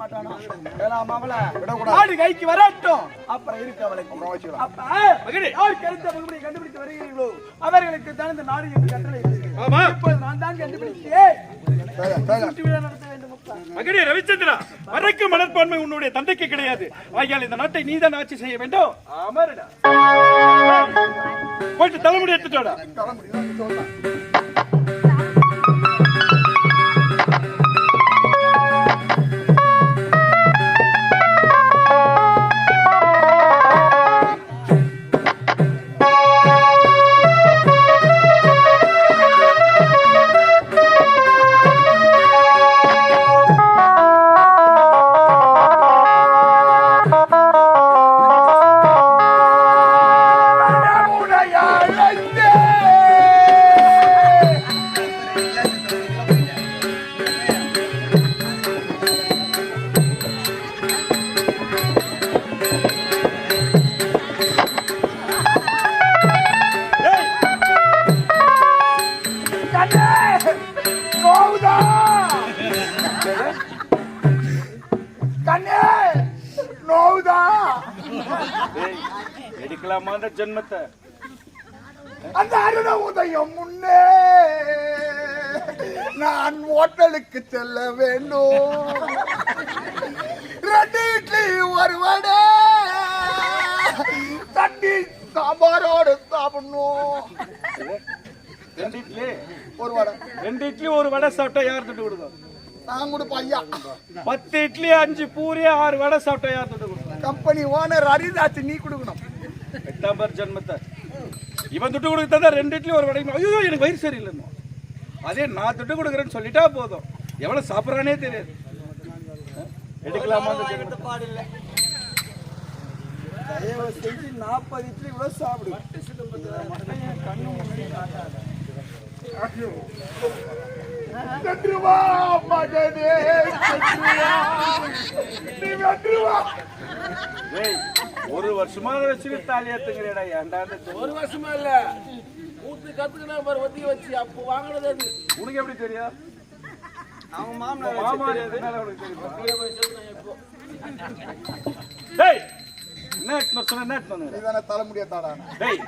மாட்டானா? அவள. நாடு கைக்கு வரட்டும். அப்புறம் இருக்கு அவளுக்கு. அப்ப மகனே. யார் கருத்த முகமுடி கண்டுபிடித்து வருகிறீர்களோ? அவர்களுக்கு தான் இந்த நாடு என்று கட்டளை. இப்போது நான் தான் கண்டுபிடித்தேன். நடத்த வேண்டும். மகனே ரவிச்சந்திரா மறைக்கு மனப்பான்மை உன்னுடைய தந்தைக்கு கிடையாது. ஆகையால் இந்த நாட்டை நீதான் ஆட்சி செய்ய வேண்டும். அமரடா. போயிட்டு தலைமுடி எடுத்துட்டோடா தலைமுடி ஹோட்டலுக்கு செல்ல வேண்டும் ரெண்டு இட்லி ஒரு வடை. தண்ணி சாம்பாரோடு சாப்பிடணும். ரெண்டு இட்லி. ஒரு வடை. ரெண்டு இட்லி ஒரு வடை சாப்பிட்டா யார் துட்டு கொடுக்கும் நான் கொடுப்பேன் ஐயா. பத்து இட்லி அஞ்சு பூரி ஆறு வடை சாப்பிட்டா யார் துட்டு கொடுக்கும் கம்பெனி ஓனர் ஹரிதாஸ் நீ கொடுக்கணும். எட்டாம் பேர் ஜென்மத்தை. இவன் துட்டு கொடுத்தா ரெண்டு இட்லி ஒரு வடை ஐயோ எனக்கு வயிறு சரியில்லைன்னு. அதே நான் துட்டு கொடுக்குறேன்னு சொல்லிட்டா போதும். எவ்வளவு சாப்பிட்றானே தெரியாது. எடுக்கலாமா பாடில்லை. தயவு செஞ்சு நாற்பது இட்லி கூட சாப்பிடு. கண்ணு முன்னாடி காட்டாத. வென்றுவா மகனே நீ வென்றுவா டேய், ஒரு வருஷமா வச்சுட்டு தாலி ஏத்துங்கிறடா ஏன்டா ஒரு வருஷமா இல்ல. ஊத்து கத்துக்கினா பாரு ஒத்தி வச்சு. அப்போ வாங்கினது உனக்கு எப்படி தெரியும்? அவன் மாமனார் மாமா எதனால உனக்கு தெரியுமா? டேய், எடுத்துன்னு வர சொன்ன, என்ன எடுத்துன்னு நீ வந்த? தானே தலைமுடிய தாடா டேய்,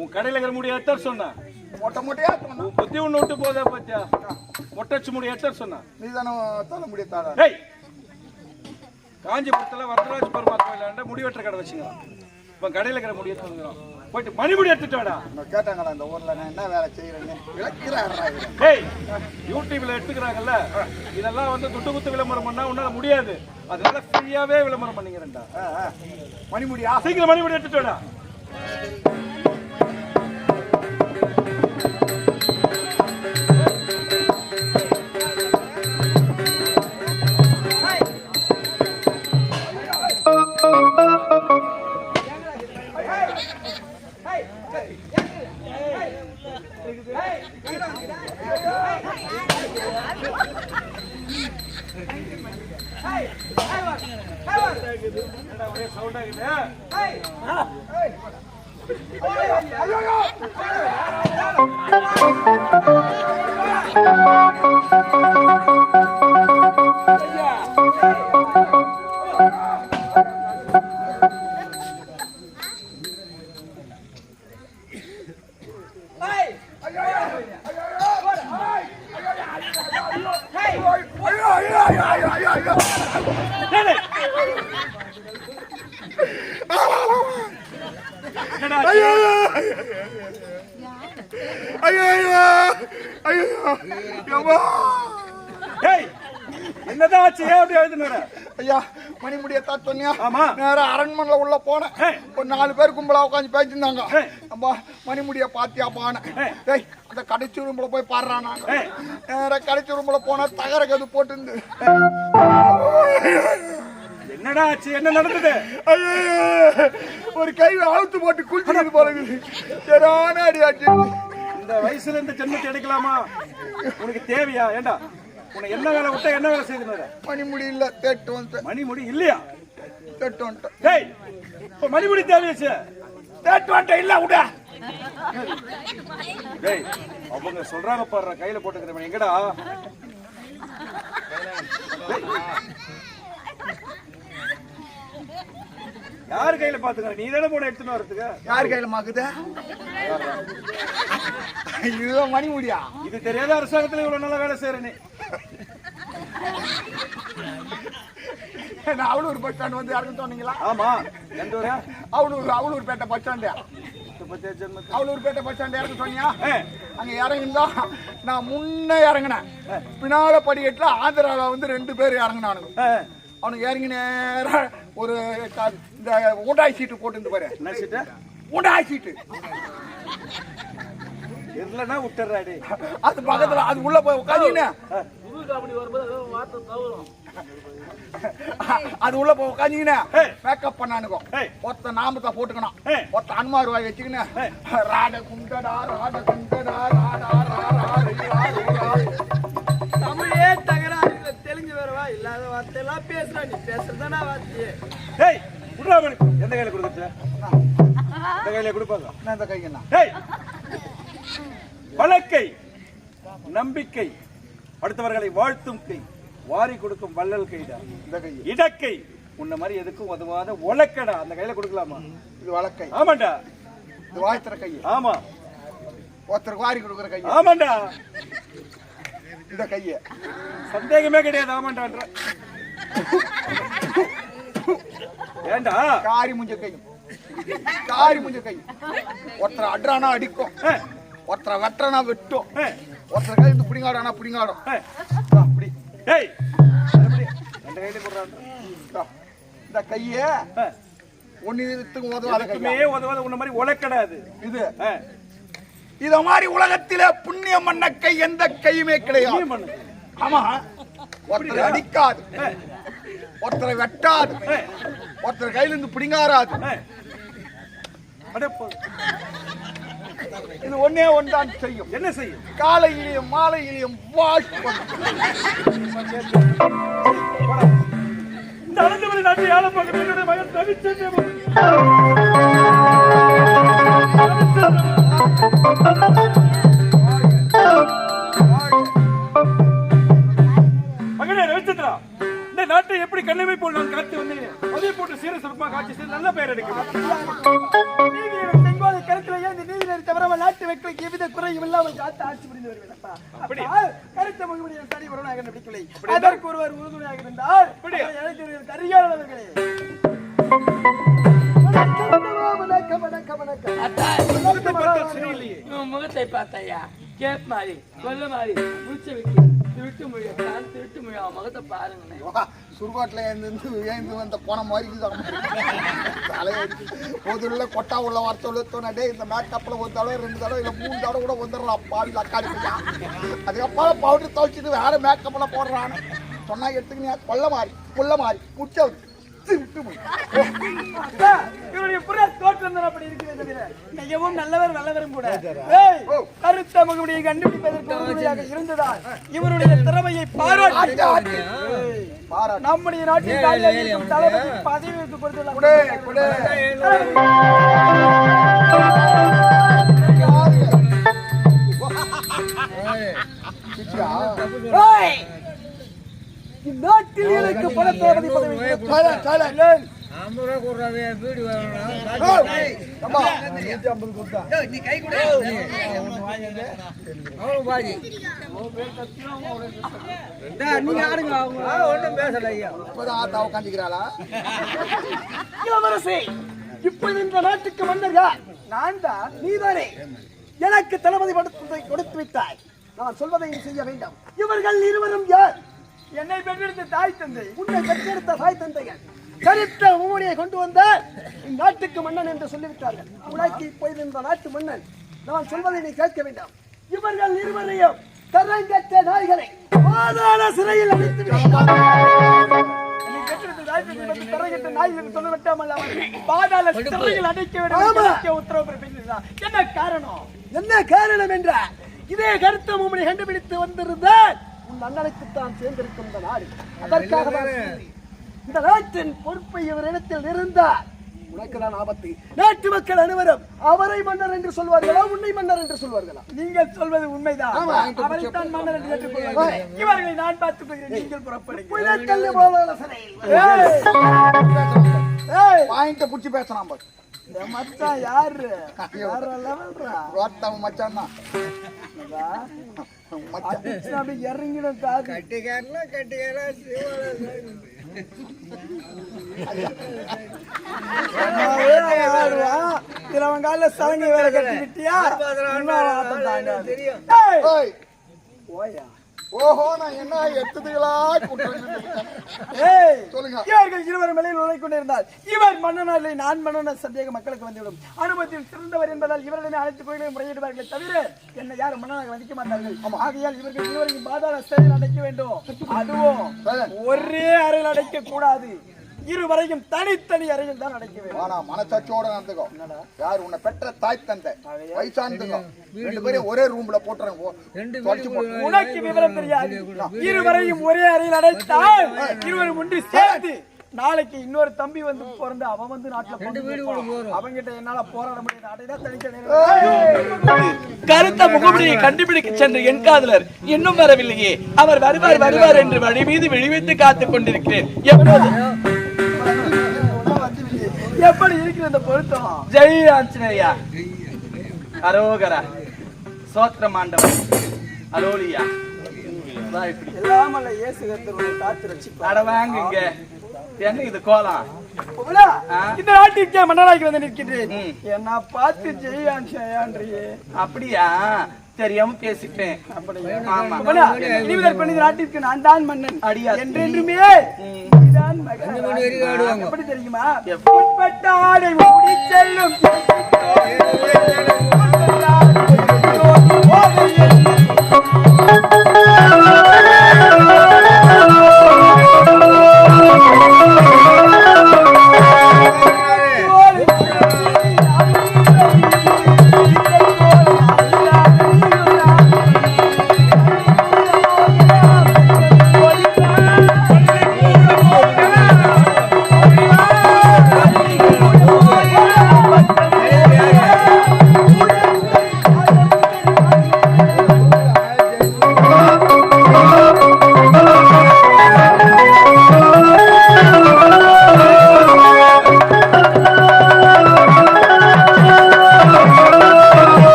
உன் கடையில இருக்கிற முடிய எத்தர் சொன்னா. மொட்டை மொட்டையா சொன்னா உன் புத்தி ஒண்ணு விட்டு போதா பாத்தியா? மொட்டச்சு முடி எத்தர் சொன்னா. நீ தானே தலைமுடிய தாடா டேய் காஞ்சிபுரத்துல வரதராஜ பெருமாள் கோயிலாண்ட முடி வெட்டுற கடை வச்சுக்கலாம். இப்ப கடையில இருக்கிற முடிய தந்துக்கிறோம் போயிட்டு மணிமுடி எடுத்துட்டு வாடா. கேட்டாங்களா இந்த ஊர்ல நான் என்ன வேலை செய்யறேன்னு. விளக்கிறாரா இவன். டேய் யூடியூப்ல எடுத்துக்கிறாங்கல்ல இதெல்லாம் வந்து துட்டு குத்து விளம்பரம் பண்ணா உன்னால முடியாது. அதனால ஃப்ரீயாவே விளம்பரம் பண்ணிக்கிறேன்டா. மணிமுடியா சீக்கிரம் மணிமுடி எடுத்துட்டு வாடா. சொன்னியா? ஆமா. நேரா அரண்மனைல உள்ள போனேன். ஒரு நாலு பேர் கும்பலா உட்காந்து பேசியிருந்தாங்க. அம்மா மணிமுடிய பாத்தியா பான. ஏய். டேய் அந்த கடைச்சி ரூம்ல போய் பாடுறான் நாங்க. ஏய். நேரா கடைச்சி ரூம்ல போனா தகர கது போட்டு என்னடா ஆச்சு? என்ன நடந்தது? ஒரு கை அழுத்து போட்டு போல இருக்குது. சரியான அடி இந்த வயசுல இந்த ஜென்மத்தை எடுக்கலாமா? உனக்கு தேவையா? ஏண்டா? உன்னை என்ன வேலை விட்டா என்ன வேலை செய்துனற மணிமுடி இல்ல தேட்டு வந்து மணிமுடி இல்லையா? தேட்டு வந்துட்டேன் டேய் இப்ப மணிமுடி தேவையாச்சு தேட்டு வந்துட்டேன் இல்ல விட டேய் அவங்க சொல்றாங்க பாடுற கையில போட்டுக்கிறவன் எங்கடா? யார் கையில பாத்துக்க நீ தானே போன எடுத்துன்னு வரதுக்கு யார் கையில மாக்குது? இதுதான் மணி முடியா இது தெரியாத அரசாங்கத்துல இவ்வளவு நல்ல வேலை செய்யற நீ நான் அவளூர் பஸ் ஸ்டாண்ட் வந்து இறங்க சொன்னீங்களா? ஆமா எந்த ஊரா? Avalur Avalur Pettai bus stand Avalur Pettai bus stand இறங்க சொன்னியா? அங்க இறங்கிருந்தா நான் முன்ன இறங்கினேன். பின்னால படிக்கட்டுல ஆந்திரால வந்து ரெண்டு பேர் இறங்கினானுங்க. அவனுக்கு இறங்கி நேரா ஒரு இந்த ஊண்டாய் சீட்டு போட்டு பாரு. என்ன சீட்டு? ஊண்டாய் சீட்டு. இல்லைன்னா விட்டுறாடி அது பக்கத்துல அது உள்ள போய் உட்காந்துன்னு அது உள்ள போய் உட்காந்துக்கின்னு ஏய். மேக்கப் பண்ணானுங்க. ஏய். ஒருத்த நாமத்தை போட்டுக்கணும். ஏய். ஒருத்த அனுமார் வாய் வச்சுக்கின்னு ஏய். ராட குண்டடா ராட குண்டடா ராடா ரா ரா ரி, ரா ரி, ரா ரி. தமிழே தகராறு தெலுங்கு வேறவா இல்லாத வார்த்தையெல்லாம் பேசுறா. நீ பேசுறதானா வார்த்தையே. ஏய் விட்றா மணி. எந்த கையில கொடுக்குறது எந்த கையில கொடுப்பாங்க? என்ன இந்த கைங்கண்ணா ஏய் வழக்கை நம்பிக்கை அடுத்தவர்களை வாழ்த்தும் கை. வாரி கொடுக்கும் வள்ளல் கைடா. இந்த கை இடக்கை. உன்ன மாதிரி எதுக்கும் உதவாத உலக்கடா அந்த கையில கொடுக்கலாமா? இது வழக்கை ஆமாண்டா. இது வாழ்த்துற கை ஆமா. ஒருத்தருக்கு வாரி கொடுக்குற கை ஆமாண்டா. இந்த கைய. சந்தேகமே கிடையாது. ஆமாண்டான்ற. ஏண்டா? காரி முஞ்ச கை காரி முஞ்ச கை ஒருத்தரை அட்றானா அடிக்கும். ஒருத்தரை வெட்டுறானா வெட்டும். ஒருத்தர் கை இந்த பிடிங்காடானா பிடிங்காடும். ஏய்? ரெண்டு கையில கொடுறான் இதா. இந்த கைய. ஒன்னுத்துக்கு உதவாத கை எதுக்குமே உதவாத உன்ன மாதிரி உலக்கடா அது இது இத மாதிரி உலகத்திலே புண்ணியம் பண்ண கை எந்த கையுமே கிடையாது. ஆமா. ஒருத்தரை அடிக்காது. ஒருத்தரை வெட்டாது. ஒருத்தர் கையில இருந்து பிடிங்காராது. அட. இது ஒன்னே ஒன்றான் செய்யும். என்ன செய்யும்? காலையிலையும் மாலையிலையும் வாஷ். இந்த அனந்தபுரி நாட்டை ஆள பார்க்கிற என்னுடைய மகன் இந்த நாட்டை எப்படி கண்ணமை போல் நான் காத்து வந்தேன்? அதே போட்டு சீர சிறப்பா காட்சி செய்து நல்ல பெயர் எடுக்கிறேன். தவிர நாட்டு மக்களுக்கு எவ்வித குறையும் இல்லாமல் காத்து ஆட்சி புரிந்து வருவேன் கருத்த முகமுடியை தனி ஒருவனாக கண்டுபிடிக்கவில்லை அதற்கு ஒருவர் உறுதுணையாக இருந்தால் வணக்கம். முகத்தை பார்த்தாயா? கேப் மாதிரி கொல்ல மாதிரி முடிச்ச வைக்க திருட்டு மொழியா தான் திருட்டு மொழியா அவன் முகத்தை பாருங்கண்ணே. சுடுகாட்டுல இருந்து ஏந்து வந்த போன மாதிரி தலையடி பொதுல கொட்டா உள்ள வார்த்தை உள்ள டே இந்த மேக்கப்பில் ஒரு தடவை ரெண்டு தடவை இல்லை மூணு தடவை கூட வந்துடுறான் பாவி தக்காளி பையா அதுக்கப்புறம் பவுடர் துவைச்சிட்டு வேற மேக்கப்ல போடுறான்னு சொன்னா எடுத்துக்கினியா? கொல்ல மாறி புள்ள மாறி முச்சம் இவருடைய புற தோற்றம் தான் அப்படி இருக்கிறது மிகவும் நல்லவர் நல்லவரும் கூட கருத்த முகமுடியை கண்டுபிடிப்பதற்கு உறுதுணையாக இருந்ததால் இவருடைய திறமையை பாராட்டி. நம்முடைய நாட்டின் இருக்கும் தளபதி பதவிக்கு கொடுத்துள்ள குடே குடே. சிச்சியா ஏய், இந்நாட்டில் எனக்கு பல தளபதி பதவி சைலன் சைலன் ஏய், அம்மா, இப்பதான் ஆத்தா உட்காந்துக்கிறாளா இளவரசி இப்பொழுது இந்த நாட்டுக்கு மன்னர் யார் நான் தான் நீதானே. எனக்கு தளபதி கொடுத்து விட்டாய் நான் சொல்வதை நீ செய்ய வேண்டாம். இவர்கள் இருவரும் யார்? என்னை பெற்றெடுத்த தாய் தந்தை உன்னை பெற்றெடுத்த தாய் தந்தைகள். கருத்த உம்முடியை கொண்டு வந்த இந்நாட்டுக்கு மன்னன் என்று சொல்லிவிட்டார்கள். இப்பொழுது இந்த நாட்டு மன்னன் நான் சொல்வதை நீ கேட்க வேண்டாம். இவர்கள் இருவரையும் தரங்கற்ற நாய்களை பாதாள சிறையில் அடைத்து. என்ன காரணம்? என்ன காரணம் என்ற இதே கருத்த உம்முடைய கண்டுபிடித்து வந்திருந்தால் உன் அண்ணனுக்கு தான் சேர்ந்திருக்கும் இந்த நாடு. அதற்காக தான். இந்த நாட்டின் பொறுப்பை இவரிடத்தில் இருந்தால் உனக்கு தான் ஆபத்து. நாட்டு மக்கள் அனைவரும் அவரை மன்னர் என்று சொல்வார்களா உன்னை மன்னர் என்று சொல்வார்களா? நீங்கள் சொல்வது உண்மைதான். அவரைத்தான் மன்னர் என்று ஏற்றுக்கொள்வார்கள் இவர்களை நான் பார்த்துக் கொள்கிறேன். நீங்கள் புறப்படுங்கள்! பாயிண்ட புடிச்சு பேசுறான் பாரு. இந்த மச்சான் யாரு? ரோட்டவன் மச்சான் தான். அப்படியே இறங்கிடும் காது. ஆடுவான். இதுல அவன் கால்ல சலங்கை வேற கட்டி விட்டியா இன்னொரு ஓஹோ நான் என்ன எத்துதுகளா! சொல்லுங்க. இவர்கள் மேலே நுழைந்து கொண்டிருந்தால் இவர் மன்னனா இல்லை நான் மன்னன சந்தேகம் மக்களுக்கு வந்துவிடும். அனுபவத்தில் சிறந்தவர் என்பதால் இவரிடமே அனைத்து கோயிலையும் முறையிடுவார்களே தவிர என்னை யாரும் மன்னனாக மதிக்க மாட்டார்கள். ஆகையால் இவர்கள் இருவரையும் பாதாள சிறையில் அடைக்க வேண்டும். அதுவும் ஒரே அறையில் அடைக்க கூடாது. இருவரையும் தனித்தனி அறையில் தான் அடைக்க வேண்டும். ஆனா மனசாட்சியோட நடந்துக்கோ. யார் உன்னை பெற்ற தாய் தந்தை? வயசானதுங்க ரெண்டு பேரும் ஒரே ரூம்ல போட்டுறேன். தொலைச்சு போட்டு உனக்கு விவரம் தெரியாது. இருவரையும் ஒரே அறையில் அடைத்தால் இருவரும் ஒன்று சேர்ந்து நாளைக்கு இன்னொரு தம்பி வந்து பிறந்து அவன் வந்து நாட்டுல அவங்கிட்ட என்னால போராட முடியாது. கருத்த முகமுடியை கண்டுபிடிக்க சென்ற என் காதலர் இன்னும் வரவில்லையே. அவர் வருவார் வருவார் என்று வழி மீது விழிவைத்து காத்துக் கொண்டிருக்கிறேன். எப்போது? எப்படி இருக்கிற இந்த பொருத்தம்? ஜெய் ஆஞ்சநேயா. அரோகரா. சோத்திர மாண்டவன் அலோலியா எல்லாம் இயேசு கர்த்தருடைய காத்து ரட்சிப்பார். அட வாங்குங்க. என்ன இது கோலம். இந்த நாட்டிற்கே மன்னராகி வந்து நிற்கின்றேன். என்ன பார்த்து ஜெயான் ஜெயான்றியே. அப்படியா? தெரியாம பேசிட்டேன். நாட்டிற்கு நான் தான் மன்னன். அடியா. என்றென்றுமே. எப்படி தெரியுமா? உட்பட்ட ஆடை மூடி செல்லும். இப்ப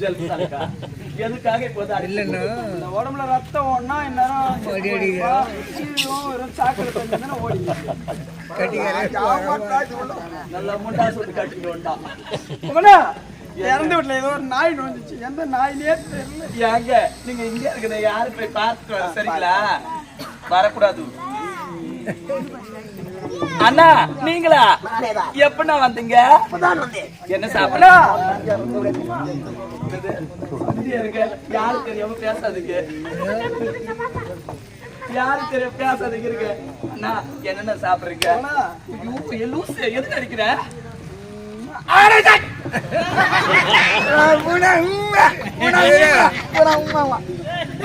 எதுக்காக இப்போ இந்த உடம்புல ரத்தம் ஓடனா இந்நேரம் வெறும் சாக்கடை தண்ணி ஓடி நல்ல முண்டா சொல்லி கட்டிட்டு வந்தான் இறந்து வீட்டுல ஏதோ ஒரு நாய் நோஞ்சிச்சு. எந்த நாயினே தெரியல. ஏங்க நீங்க இங்க இருக்கிற யாரு போய் பார்த்துட்டு வர சரிங்களா? வரக்கூடாது. அண்ணா நீங்களா? எப்பண்ணா வந்தீங்க? என்ன சாப்பிட இருங்க யாரு தெரியாம பேசாதீங்க யாரு தெரியாம பேசாதீங்க இருக்கு அண்ணா என்னென்ன சாப்பிடுறீங்க ஐயோ, லூசு எதுக்கு அடிக்கிற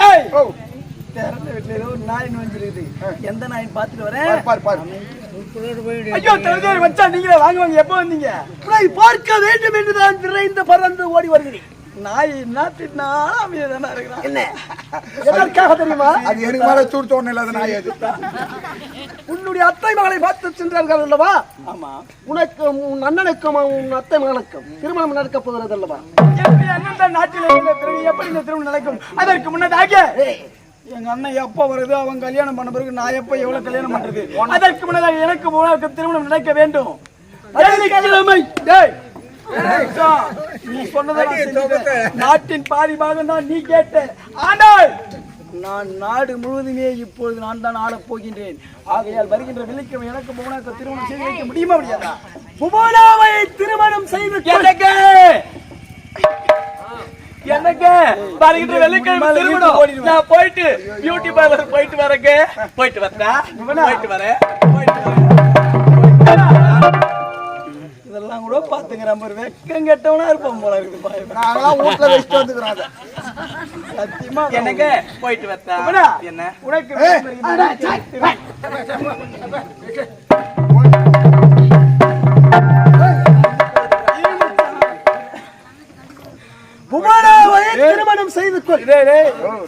ஏய், திறந்த வீட்டுல ஏதோ ஒரு நாய் நோஞ்சிருக்குது எந்த நாயின் பாத்துட்டு வரேன் பாரு பாரு ஐயோ தெரிஞ்சவர் வச்சா நீங்களே வாங்க வாங்க எப்போ வந்தீங்க? உன்னை பார்க்க வேண்டும் என்றுதான் விரைந்து பறந்து ஓடி வருகிறேன். நாய் என்ன திட்டினாலும் அமைதியா தானே இருக்கிறான். என்ன? எதற்காக தெரியுமா? அது எனக்கு மேல சூடு இல்லாத நாய் அது. உன்னுடைய அத்தை மகளை பார்த்து சென்றார்கள் அல்லவா? ஆமா. உனக்கும் உன் அண்ணனுக்கும் உன் அத்தை மகனுக்கும் திருமணம் நடக்க போகிறது அல்லவா? அண்ணன் தான் நாட்டில் எப்படி இந்த திருமணம் நடக்கும்? அதற்கு முன்னதாக எங்க அண்ணன் எப்ப வருது? அவன் கல்யாணம் பண்ண பிறகு நான் எப்ப எவ்வளவு கல்யாணம் பண்றது? அதற்கு முன்னதாக எனக்கு உனக்கு திருமணம் நடக்க வேண்டும். நீ சொன்னதை. நாட்டின் பாதி பாகம் தான் நீ கேட்ட. ஆனால் நான் நாடு முழுவதுமே இப்பொழுது நான் தான் ஆடப் போகின்றேன். ஆகையால் வருகின்ற வெள்ளிக்கிழமை எனக்கு உனக்கு திருமணம் செய்து வைக்க முடியுமா முடியாதா? புவனாவை திருமணம் செய்து. எனக்கு எனக்கு வருகின்ற வெள்ளிக்கிழமை திருமணம். நான் போயிட்டு பியூட்டி பார்லர் போயிட்டு வரேங்க போயிட்டு வரட்டா போயிட்டு வரேன். போயிட்டு வரேன். இதெல்லாம் கூட பாத்துக்கிற மாதிரி வெக்கம் கெட்டவனா இருப்பான் போல இருக்குது பாரு. நாங்களாம் வீட்டுல வச்சுட்டு வந்துக்கிறோம் சத்தியமா என்னங்க? போயிட்டு புவனா, என்ன? உனக்கு திருமணம் செய்து கொள்.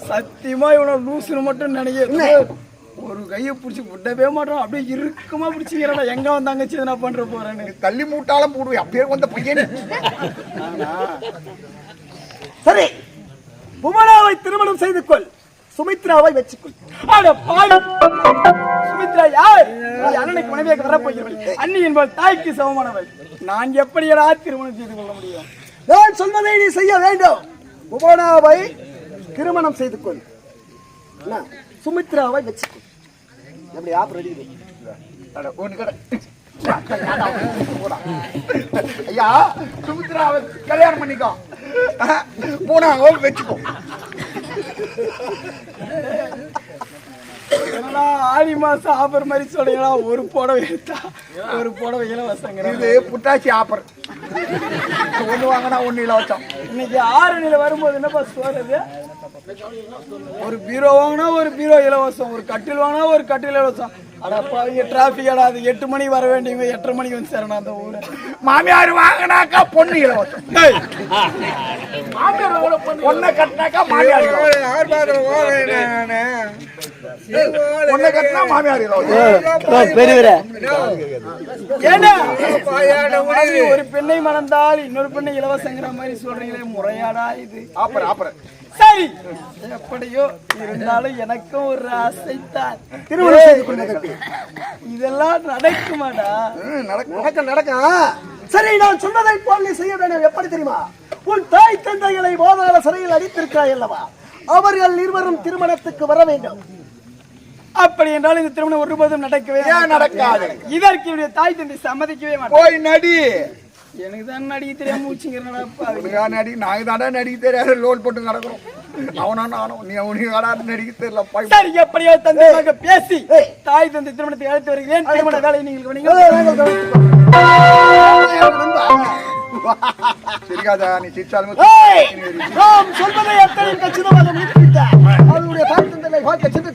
சத்தியமா இவனை லூசுன்னு மட்டும் நினைக்க ஒரு கையை பிடிச்சி விடவே மாட்டோம். அப்படியே இறுக்கமா பிடிச்சிக்கிறடா எங்க வந்தாங்க நான் பண்ற போறேன்னு. தள்ளி மூட்டாலும் போடுவேன். அப்படியே வந்த பையன். சரி புவனாவை திருமணம் செய்து கொள். சுமித்ராவை வச்சுக்கொள். அட பாவி. சுமித்ரா யார்? அண்ணனுக்கு மனைவியாக வரப்போகிறவள். அண்ணி என்பவள் தாய்க்கு சமமானவள். நான் எப்படியடா திருமணம் செய்து கொள்ள முடியும்? நான் சொன்னதை நீ செய்ய வேண்டும். புவனாவை திருமணம் செய்து கொள்? சுமித்ராவை வச்சுக்கொள். எப்படி ஆப் ரெடி அட, ஒண்ணு கடை. ஐயா சுமித்ராவை கல்யாணம் பண்ணிக்கோ. போனா அவள் வச்சுக்கோ. என்னடா ஆடி மாசம் ஆஃபர் மாதிரி சொல்றீங்களா ஒரு புடவை எடுத்தா ஒரு புடவை இலவசங்கிற இது புட்டாச்சி ஆப்பர் ஒண்ணு வாங்கினா ஒண்ணு இலவசம். இன்னைக்கு ஆரணியில வரும்போது என்னப்பா சொல்றது? ஒரு பீரோ வாங்கினா ஒரு பீரோ இலவசம் ஒரு கட்டில் வாங்கினா ஒரு கட்டில் இலவசம். அடப்பா இங்க டிராபிக் ஆடாது எட்டு மணிக்கு வர வேண்டியவங்க எட்டரை மணிக்கு வந்து சேரணும் அந்த ஊரு. மாமியார் வாங்கினாக்கா பொண்ணு இலவசம். பொண்ணை கட்டினாக்கா மாமியார் பொண்ணை கட்டினா மாமியார் அது ஒரு பெண்ணை மணந்தால் இன்னொரு பெண்ணை இலவசங்கிற மாதிரி சொல்றீங்களே முறையாடா இது. ஆப்பர் ஆப்பர் சரி. எப்படியோ இருந்தாலும் எனக்கும் ஒரு ஆசைத்தான் திருமணம் செய்து கொள்வதற்கு இதெல்லாம் நடக்குமாடா? நடக்க நடக்க சரி நான் சொன்னதை போல் நீ செய்ய வேண்டும். எப்படி தெரியுமா? உன் தாய் தந்தைகளை போதால சிறையில் அடித்திருக்கிறாய் அல்லவா? அவர்கள் இருவரும் திருமணத்துக்கு வர வேண்டும். அப்படி என்றால் இந்த திருமணம் ஒருபோதும் நடக்கவே ஏன் நடக்காது? இதற்கு என்னுடைய தாய் தந்தை சம்மதிக்கவே மாட்டேன் போய் நடி. எனக்கு தான் நடிக்க தெரியாம மூச்சுங்கிறனப்பா உனக்கா நடி நாங்க தானே நடிக்க தெரியாது லோல் போட்டு நடக்கிறோம். அவனா நானும். நீ கடா நடிக்க தெரியல சரி எப்படியோ தந்தையாக பேசி தாய் தந்தை திருமணத்தை அழைத்து வருகிறேன். திருமண வேலையை நீங்கள் கவனிங்க சரிக்காதா நீ சிரிச்சாலும் நாம் சொல்வதை எத்தனை கச்சிதமாக முடித்துவிட்டார் அவருடைய தாய் தந்தையை பார்க்க சென்று